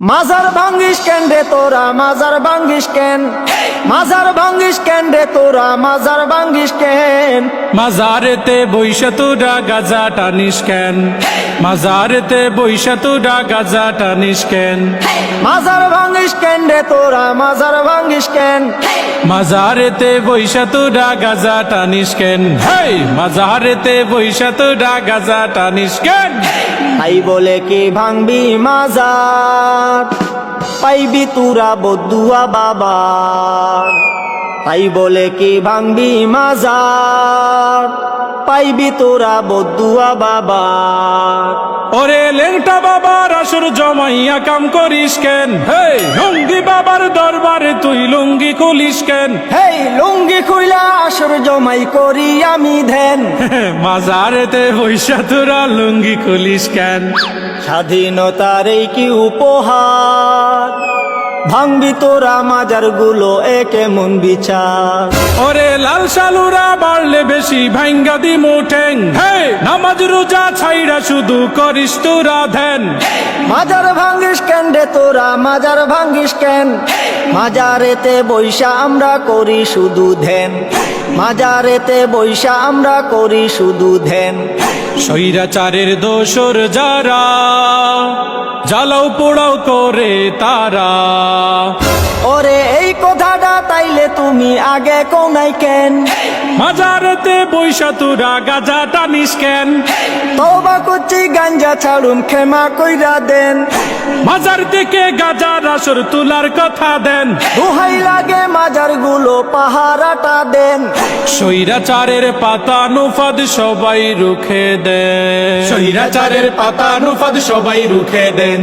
মাজার ভাঙ্গিস কেন রে তোরা? মাজার ভাঙ্গিস কেন? মাজার ভাঙ্গিস কেন রে তোরা? মাজার ভাঙ্গিস কেন? মাজারেতে বৈশা তোরা গাজা টানিস কেন? মাজারেতে বৈশা তোরা গাজা টানিস কেন? মাজার ভাঙ্গিস কেন রে তোরা? মাজার ভাঙ্গিস কেন? মাজারেতে বৈশা তোরা গাজা টানিস কেন? হেই মাজারেতে বৈশা তোরা গাজা টানিস কেন? তাই বলে কে ভাঙবি মাজার? পাইবি তুরা বদুয়া বাবা তাই বলে কে ভাঙবি মাজার? পাইবি তোরা বদুয়া বাবা। ওরে লেংটা বাবার আসর জমাইয়া কাম করিস কেন? হেই লুঙ্গি বাবার দরবারে তুই লুঙ্গি খুলিস কেন? হেই লুঙ্গি খুইলা আসর জমাই করি আমি ধ্যান। মাজারেতে বৈশা তোরা লুঙ্গি খুলিস কেন? স্বাধীনতার এই কি উপহার? ভাঙবি তোরা মাজারগুলো একে মন বিচার? ওরে লাল সালুরা বাড়লে বেশি ভাঙ্গা দি মুঠেন নামাজ রোজা ছাইরা শুধু করিস তোরা ধ্যান। মাজার ভাঙ্গিস রে তোরা মাজার ভাঙ্গিস কেন? মাজারেতে বৈশা আমরা করি শুধু ধ্যান। মাজারেতে বৈশা আমরা করি শুধু ধ্যান। স্বৈরাচারের দোষর যারা জ্বালাও পোড়াও করে তারা। ওরে তুমি আগে কোনাই কেন? মাজারেতে বৈশা তোরা গাজা টানিস কেন? তোবা করছি গাঞ্জা ছাড়ুম ক্ষমা কইরা দেন। মাজার থেকে গাজার আসর তোলার কথা দেন। দোহাই লাগে মাজারগুলো পাহারাটা দেন। স্বৈরাচারের পাতা নুফাদ সবাই রুখে দেন। স্বৈরাচারের পাতা নুফাদ সবাই রুখে দেন।